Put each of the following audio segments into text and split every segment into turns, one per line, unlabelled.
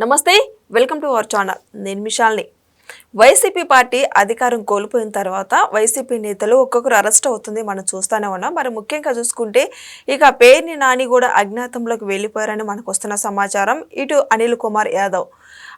నమస్తే welcome to our channel. నేను మిషాల్ని. YCP party అధికారం కోల్పోయిన తర్వాత వైసీపీ నేతలు ఒక్కొక్కరు అరెస్ట్ అవుతుంది మనం చూస్తూనే ఉన్నాం. మరి ముఖ్యంగా చూసుకుంటే ఇక పేర్ని నాని కూడా అజ్ఞాతంలోకి వెళ్ళిపోయారని మనకు వస్తున్న సమాచారం. ఇటు అనిల్ కుమార్ యాదవ్.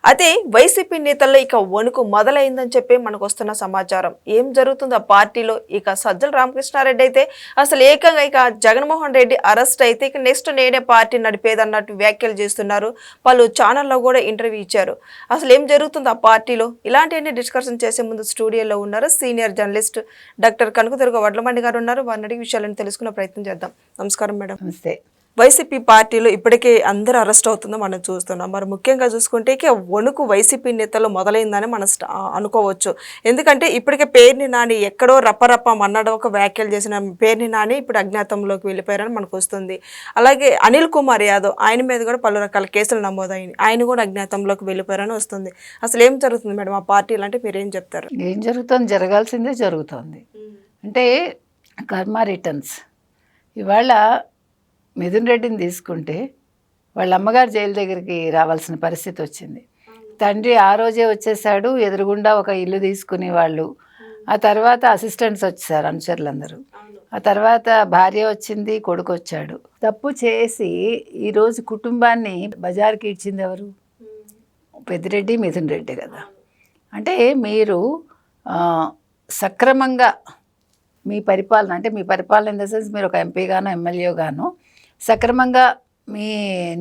అయితే వైసీపీ నేతల్లో ఇక వణుకు మొదలైందని చెప్పి మనకు వస్తున్న సమాచారం. ఏం జరుగుతుందో ఆ పార్టీలో ఇక సజ్జల రామకృష్ణారెడ్డి అయితే అసలు ఏకంగా ఇక జగన్మోహన్ రెడ్డి అరెస్ట్ అయితే ఇక నెక్స్ట్ నేనే పార్టీ నడిపేదన్నట్టు వ్యాఖ్యలు చేస్తున్నారు. పలు ఛానల్లో కూడా ఇంటర్వ్యూ ఇచ్చారు. అసలు ఏం జరుగుతుంది ఆ పార్టీలో? ఇలాంటివన్నీ డిస్కషన్ చేసే ముందు స్టూడియోలో ఉన్నారు senior journalist doctor Kanakadurga Vadlamandi గారు ఉన్నారు. వారిని అడిగి విషయాలను తెలుసుకునే ప్రయత్నం చేద్దాం. నమస్కారం మేడం.
నమస్తే.
వైసీపీ పార్టీలో ఇప్పటికే అందరూ అరెస్ట్ అవుతుందో మనం చూస్తున్నాం. మరి ముఖ్యంగా చూసుకుంటే వణుకు వైసీపీ నేతలు మొదలైందని మనం అనుకోవచ్చు. ఎందుకంటే ఇప్పటికే పేర్ని నాని ఎక్కడో రప్పరప్ప మన్నాడు ఒక వ్యాఖ్యలు చేసిన పేర్ని నాని ఇప్పుడు అజ్ఞాతంలోకి వెళ్ళిపోయారని మనకు వస్తుంది. అలాగే అనిల్ కుమార్ యాదవ్ ఆయన మీద కూడా పలు రకాల కేసులు నమోదైనాయి. ఆయన కూడా అజ్ఞాతంలోకి వెళ్ళిపోయారని వస్తుంది. అసలు ఏం జరుగుతుంది మేడం? ఆ పార్టీలు అంటే మీరు ఏం చెప్తారు?
ఏం జరుగుతుంది? జరగాల్సిందే జరుగుతోంది. అంటే కర్మ రిటర్న్స్. ఇవాళ మిథున్ రెడ్డిని తీసుకుంటే వాళ్ళ అమ్మగారు జైలు దగ్గరికి రావాల్సిన పరిస్థితి వచ్చింది. తండ్రి ఆ రోజే వచ్చేసాడు ఎదురుగుండా ఒక ఇల్లు తీసుకునే వాళ్ళు. ఆ తర్వాత అసిస్టెంట్స్ వచ్చేసారు అనుచరులందరూ. ఆ తర్వాత భార్య వచ్చింది కొడుకు వచ్చాడు. తప్పు చేసి ఈరోజు కుటుంబాన్ని బజార్కి ఇచ్చింది ఎవరు? పెద్దిరెడ్డి మిథున్ రెడ్డి కదా. అంటే మీరు సక్రమంగా మీ పరిపాలన అంటే మీ పరిపాలన ఇన్ ద సెన్స్ మీరు ఒక ఎంపీ గాను ఎమ్మెల్యే సక్రమంగా మీ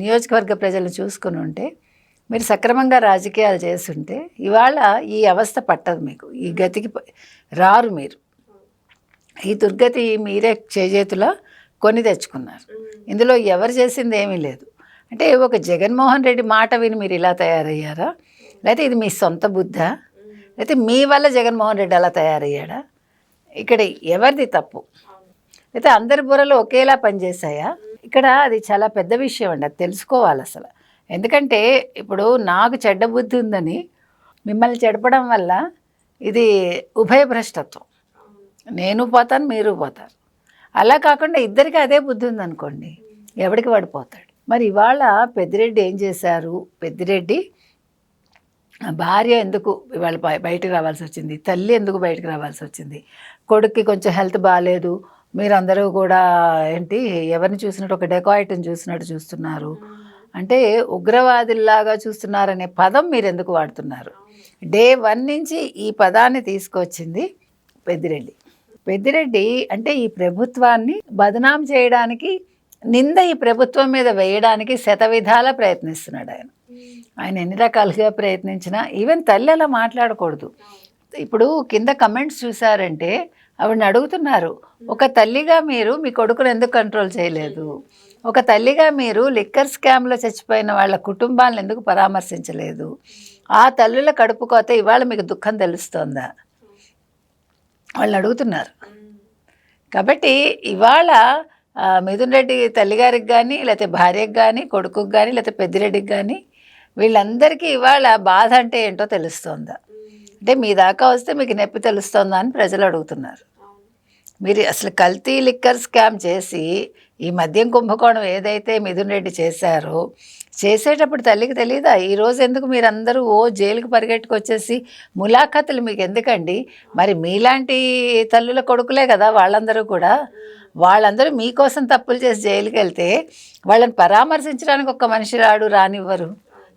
నియోజకవర్గ ప్రజలను చూసుకుని ఉంటే మీరు సక్రమంగా రాజకీయాలు చేస్తుంటే ఇవాళ ఈ అవస్థ పట్టదు మీకు. ఈ గతికి రారు మీరు. ఈ దుర్గతి మీరే చేజేతులో కొని తెచ్చుకున్నారు. ఇందులో ఎవరు చేసింది ఏమీ లేదు. అంటే ఒక జగన్మోహన్ రెడ్డి మాట విని మీరు ఇలా తయారయ్యారా? లేకపోతే ఇది మీ సొంత బుద్ధ? లేకపోతే మీ వల్ల జగన్మోహన్ రెడ్డి అలా తయారయ్యాడా? ఇక్కడ ఎవరిది తప్పు? అయితే అందరి బుర్రలు ఒకేలా పనిచేశాయా? ఇక్కడ అది చాలా పెద్ద విషయం అండి అది తెలుసుకోవాలి అసలు ఎందుకంటే ఇప్పుడు నాకు చెడ్డ బుద్ధి ఉందని మిమ్మల్ని చెడపడం వల్ల ఇది ఉభయభ్రష్టత్వం నేను పోతాను మీరు పోతారు. అలా కాకుండా ఇద్దరికి అదే బుద్ధి ఉందనుకోండి ఎవడికి వాడు పోతాడు? మరి ఇవాళ పెద్దిరెడ్డి ఏం చేశారు? పెద్దిరెడ్డి భార్య ఎందుకు ఇవాళ బయటకు రావాల్సి వచ్చింది? తల్లి ఎందుకు బయటకు రావాల్సి వచ్చింది? కొడుక్కి కొంచెం హెల్త్ బాగాలేదు మీరందరూ కూడా ఏంటి ఎవరిని చూసినట్టు ఒక డెకాయిట్ని చూసినట్టు చూస్తున్నారు. అంటే ఉగ్రవాదుల్లాగా చూస్తున్నారనే పదం మీరు ఎందుకు వాడుతున్నారు? డే వన్ నుంచి ఈ పదాన్ని తీసుకొచ్చింది పెద్దిరెడ్డి. పెద్దిరెడ్డి అంటే ఈ ప్రభుత్వాన్ని బదనాం చేయడానికి నింద ఈ ప్రభుత్వం మీద వేయడానికి శతవిధాల ప్రయత్నిస్తున్నాడు ఆయన. ఆయన ఎన్ని రకాలుగా ప్రయత్నించినా ఈవెన్ తల్లి అలా మాట్లాడకూడదు. ఇప్పుడు కింద కమెంట్స్ చూసారంటే ఆవిడని అడుగుతున్నారు ఒక తల్లిగా మీరు మీ కొడుకును ఎందుకు కంట్రోల్ చేయలేదు? ఒక తల్లిగా మీరు లిక్కర్ స్కామ్లో చచ్చిపోయిన వాళ్ళ కుటుంబాలను ఎందుకు పరామర్శించలేదు? ఆ తల్లుల కడుపు కోత ఇవాళ మీకు దుఃఖం తెలుస్తోందా? వాళ్ళని అడుగుతున్నారు. కాబట్టి ఇవాళ మిథున్ రెడ్డి తల్లిగారికి కానీ లేకపోతే భార్యకు కానీ కొడుకుకు కానీ లేకపోతే పెద్దిరెడ్డికి కానీ వీళ్ళందరికీ ఇవాళ బాధ అంటే ఏంటో తెలుస్తోందా? అంటే మీ దాకా వస్తే మీకు నొప్పి తెలుస్తోందా అని ప్రజలు అడుగుతున్నారు. మీరు అసలు కల్తీ లిక్కర్ స్కామ్ చేసి ఈ మద్యం కుంభకోణం ఏదైతే మిథున్ రెడ్డి చేశారో చేసేటప్పుడు తల్లికి తెలియదా ఈరోజు ఎందుకు మీరందరూ ఓ జైలుకి పరిగెట్టుకొచ్చేసి ములాఖతులు మీకు ఎందుకండి? మరి మీలాంటి తల్లుల కొడుకులే కదా వాళ్ళందరూ కూడా. వాళ్ళందరూ మీకోసం తప్పులు చేసి జైలుకి వెళ్తే వాళ్ళని పరామర్శించడానికి ఒక్క మనిషి రాడు రానివ్వరు.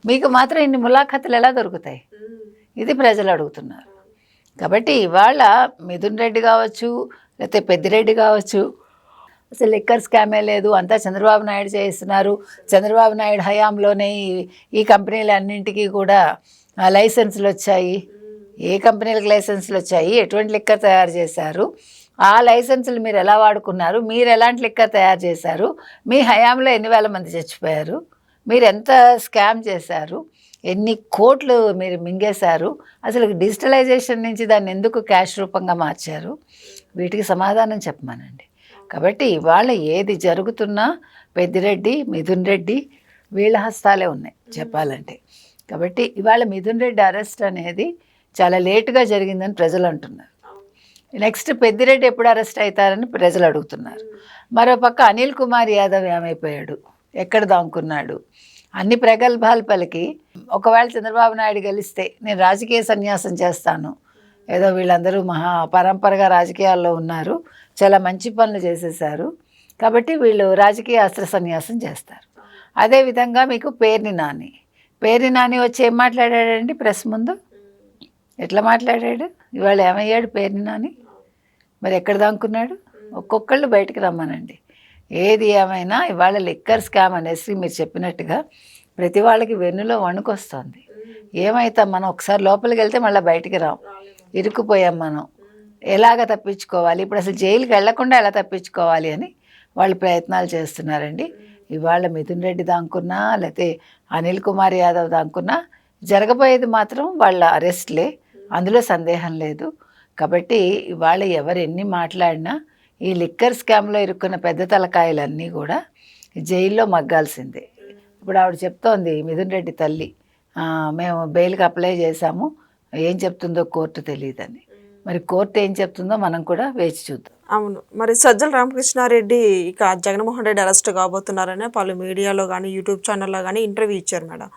మీకు మాత్రం ఇన్ని ములాఖతులు ఎలా దొరుకుతాయి? ఇది ప్రజలు అడుగుతున్నారు. కాబట్టి ఇవాళ మిథున్ రెడ్డి కావచ్చు లేకపోతే పెద్దిరెడ్డి కావచ్చు అసలు లిక్కర్ స్కామే లేదు అంతా చంద్రబాబు నాయుడు చేయిస్తున్నారు. చంద్రబాబు నాయుడు హయాంలోనే ఈ- కంపెనీలు అన్నింటికీ కూడా లైసెన్సులు వచ్చాయి. ఏ కంపెనీలకు లైసెన్సులు వచ్చాయి? ఎటువంటి లిక్కర్ తయారు చేశారు? ఆ లైసెన్సులు మీరు ఎలా వాడుకున్నారు? మీరు ఎలాంటి లిక్కర్ తయారు చేశారు? మీ హయాంలో ఎన్ని వేల మంది చచ్చిపోయారు? మీరు ఎంత స్కామ్ చేశారు? ఎన్ని కోట్లు మీరు మింగేశారు. అసలు డిజిటలైజేషన్ నుంచి దాన్ని ఎందుకు క్యాష్ రూపంగా మార్చారు? వీటికి సమాధానం చెప్పమానండి. కాబట్టి ఇవాళ ఏది జరుగుతున్నా పెద్దిరెడ్డి మిథున్ రెడ్డి వీళ్ళ హస్తాలే ఉన్నాయి చెప్పాలంటే. కాబట్టి ఇవాళ మిథున్ రెడ్డి అరెస్ట్ అనేది చాలా లేటుగా జరిగిందని ప్రజలు అంటున్నారు. నెక్స్ట్ పెద్దిరెడ్డి ఎప్పుడు అరెస్ట్ అవుతారని ప్రజలు అడుగుతున్నారు. మరోపక్క అనిల్ కుమార్ యాదవ్ ఏమైపోయాడు? ఎక్కడ దాంకున్నాడు? అన్ని ప్రగల్భాలు పలికి ఒకవేళ చంద్రబాబు నాయుడు గెలిస్తే నేను రాజకీయ సన్యాసం చేస్తాను. ఏదో వీళ్ళందరూ మహా పరంపరగా రాజకీయాల్లో ఉన్నారు. చాలా మంచి పనులు చేసేసారు కాబట్టి వీళ్ళు రాజకీయ అస్త్ర సన్యాసం చేస్తారు. అదేవిధంగా మీకు పేర్ని నాని. పేర్ని నాని వచ్చి ఏం మాట్లాడాడండి ప్రెస్ ముందు? ఎట్లా మాట్లాడాడు? ఇవాళ ఏమయ్యాడు పేర్ని నాని? మరి ఎక్కడ దాక్కున్నాడు? ఒక్కొక్కళ్ళు బయటకు రమ్మనండి. ఏది ఏమైనా ఇవాళ లిక్కర్ స్కామ్ అనేసి మీరు చెప్పినట్టుగా ప్రతి వాళ్ళకి వెన్నులో వణుకొస్తుంది. ఏమైతే మనం ఒకసారి లోపలికి వెళ్తే మళ్ళీ బయటికి రాం. ఇరుక్కుపోయాం మనం. ఎలాగ తప్పించుకోవాలి? ఇప్పుడు అసలు జైలుకి వెళ్ళకుండా ఎలా తప్పించుకోవాలి అని వాళ్ళు ప్రయత్నాలు చేస్తున్నారండి. ఇవాళ మిథున్ రెడ్డి దాంకున్నా లేకపోతే అనిల్ కుమార్ యాదవ్ దాంకున్నా జరగబోయేది మాత్రం వాళ్ళ అరెస్ట్లే. అందులో సందేహం లేదు. కాబట్టి ఇవాళ ఎవరు ఎన్ని మాట్లాడినా ఈ లిక్కర్ స్కామ్లో ఇరుక్కున్న పెద్ద తలకాయలన్నీ కూడా జైల్లో మగ్గాల్సిందే. ఇప్పుడు ఆవిడ చెప్తోంది మిథున్ రెడ్డి తల్లి మేము బెయిల్కి అప్లై చేశాము ఏం చెప్తుందో కోర్టు తెలియదని మరి కోర్టు ఏం చెప్తుందో మనం కూడా వేచి చూద్దాం.
అవును. మరి సజ్జల రామకృష్ణారెడ్డి ఇక జగన్మోహన్ రెడ్డి అరెస్ట్ కాబోతున్నారని పలు మీడియాలో కానీ యూట్యూబ్ ఛానల్లో కానీ ఇంటర్వ్యూ ఇచ్చారు మేడం.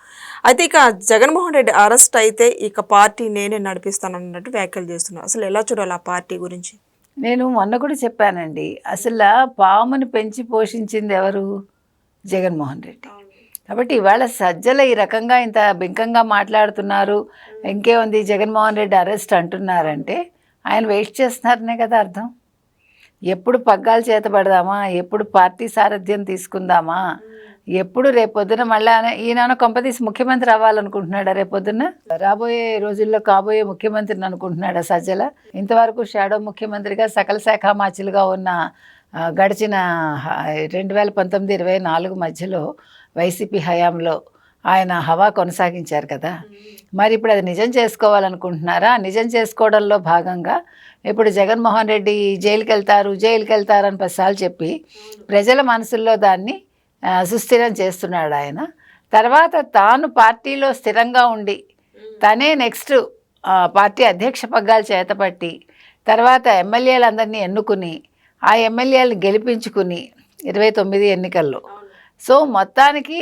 అయితే ఇక జగన్మోహన్ రెడ్డి అరెస్ట్ అయితే ఇక పార్టీ నేనే నడిపిస్తాను అన్నట్టు వ్యాఖ్యలు చేస్తున్నారు. అసలు ఎలా చూడాలి ఆ పార్టీ గురించి?
నేను మొన్న కూడా చెప్పానండి. అసలు పాముని పెంచి పోషించింది ఎవరు? జగన్మోహన్ రెడ్డి. కాబట్టి ఇవాళ సజ్జల ఈ రకంగా ఇంత బింకంగా మాట్లాడుతున్నారు. ఇంకేముంది? జగన్మోహన్ రెడ్డి అరెస్ట్ అంటున్నారంటే ఆయన వెయిట్ చేస్తున్నారనే కదా అర్థం. ఎప్పుడు పగ్గాలు చేతపడదామా ఎప్పుడు పార్టీ సారథ్యం తీసుకుందామా? ఎప్పుడు రేపొద్దున మళ్ళీ ఈయన కొంపతీసి ముఖ్యమంత్రి అవ్వాలనుకుంటున్నాడా రేపొద్దున? రాబోయే రోజుల్లో కాబోయే ముఖ్యమంత్రిని అనుకుంటున్నాడా సజ్జల? ఇంతవరకు షాడో ముఖ్యమంత్రిగా సకల శాఖ మాచిలుగా ఉన్న గడిచిన రెండు వేల పంతొమ్మిది ఇరవై నాలుగు మధ్యలో వైసీపీ హయాంలో ఆయన హవా కొనసాగించారు కదా. మరి ఇప్పుడు అది నిజం చేసుకోవాలనుకుంటున్నారా? నిజం చేసుకోవడంలో భాగంగా ఇప్పుడు జగన్మోహన్ రెడ్డి జైలుకి వెళ్తారు జైలుకి వెళ్తారు అని పదిసార్లు చెప్పి ప్రజల మనసుల్లో దాన్ని సుస్థిరం చేస్తున్నాడు ఆయన. తర్వాత తాను పార్టీలో స్థిరంగా ఉండి తనే నెక్స్ట్ పార్టీ అధ్యక్ష పగ్గాలు చేతపట్టి తర్వాత ఎమ్మెల్యేలందరినీ ఎన్నుకుని ఆ ఎమ్మెల్యేలను గెలిపించుకుని ఇరవై తొమ్మిది ఎన్నికల్లో. సో మొత్తానికి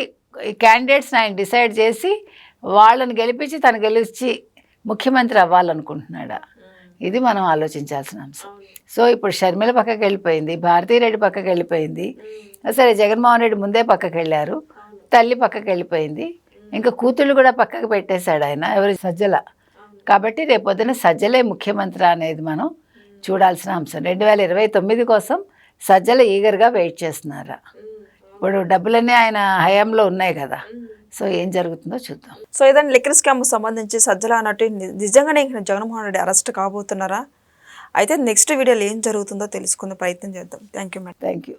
ఈ క్యాండిడేట్స్ని ఆయన డిసైడ్ చేసి వాళ్ళని గెలిపించి తను గెలిచి ముఖ్యమంత్రి అవ్వాలనుకుంటున్నాడా? ఇది మనం ఆలోచించాల్సిన అంశం. సో ఇప్పుడు షర్మిల పక్కకి వెళ్ళిపోయింది భారతీరెడ్డి పక్కకి వెళ్ళిపోయింది సరే జగన్మోహన్ రెడ్డి ముందే పక్కకి వెళ్ళారు తల్లి పక్కకి వెళ్ళిపోయింది ఇంకా కూతుళ్ళు కూడా పక్కకి పెట్టేశాడు ఆయన ఎవరి? సజ్జల. కాబట్టి రేపొద్దున సజ్జలే ముఖ్యమంత్రి అనేది మనం చూడాల్సిన అంశం. రెండు వేల ఇరవై తొమ్మిది కోసం సజ్జల ఈగర్గా వెయిట్ చేస్తున్నారా. ఇప్పుడు డబ్బులన్నీ ఆయన హయాంలో ఉన్నాయి కదా. సో ఏం జరుగుతుందో చూద్దాం.
సో ఏదైనా లిక్కర్ స్కామ్ సంబంధించి సజ్జల అన్నట్టు నిజంగానే ఇంక జగన్మోహన్ రెడ్డి అరెస్ట్ కాబోతున్నారా? అయితే నెక్స్ట్ వీడియోలో ఏం జరుగుతుందో తెలుసుకునే ప్రయత్నం చేద్దాం. Thank you madam.
Thank you.